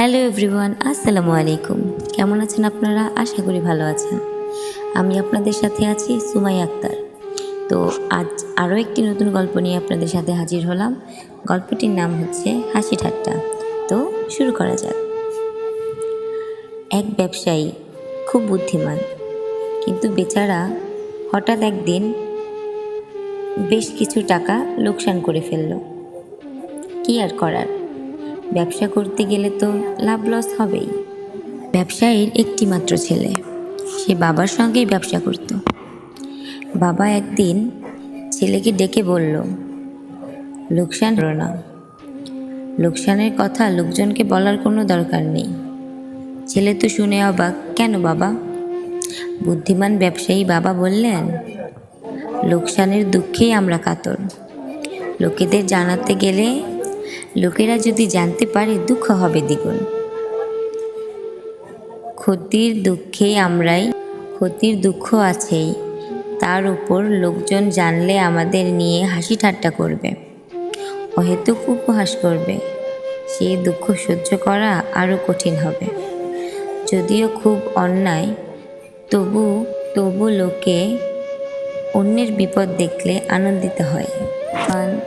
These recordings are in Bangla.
হ্যালো এভরিওয়ান, আসসালামু আলাইকুম। কেমন আছেন আপনারা? আশা করি ভালো আছেন। আমি আপনাদের সাথে আছি সুমাই আক্তার। তো আজ আরও একটি নতুন গল্প নিয়ে আপনাদের সাথে হাজির হলাম। গল্পটির নাম হচ্ছে হাসি ঠাট্টা। তো শুরু করা যাক। এক ব্যবসায়ী খুব বুদ্ধিমান, কিন্তু বেচারা হঠাৎ একদিন বেশ কিছু টাকা লোকসান করে ফেলল। কি আর করার? ব্যবসা করতে গেলে তো লাভ লস হবেই। ব্যবসায়ীর একটি মাত্র ছেলে। সে বাবার সঙ্গেই ব্যবসা করত। বাবা একদিন ছেলেকে ডেকে বলল, লোকসান হলো না। লোকসানের কথা লোকজনকে বলার কোনো দরকার নেই। ছেলে তো শুনে অবাক, কেন বাবা? বুদ্ধিমান ব্যবসায়ী বাবা বললেন, লোকসানের দুঃখেই আমরা কাতর। লোকেদের জানাতে গেলে লোকেরা যদি জানতে পারে, দুঃখ হবে দ্বিগুণ। ক্ষতির দুঃখে আমরাই, ক্ষতির দুঃখ আছেই। তার উপর লোকজন জানলে আমাদের নিয়ে হাসি ঠাট্টা করবে। অহেতুক উপহাস করবে। সেই দুঃখ সহ্য করা আরও কঠিন হবে। যদিও খুব অন্যায়, তবু তবু লোকে অন্যের বিপদ দেখলে আনন্দিত হয়। কারণ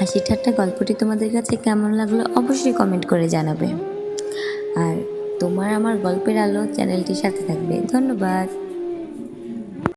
হাসি ঠাট্টা গল্পটি তোমাদের কাছে কেমন লাগল অবশ্যই কমেন্ট করে জানাবে। আর তোমার আমার গল্পের আলো চ্যানেলটির সাথে থাকবে। ধন্যবাদ।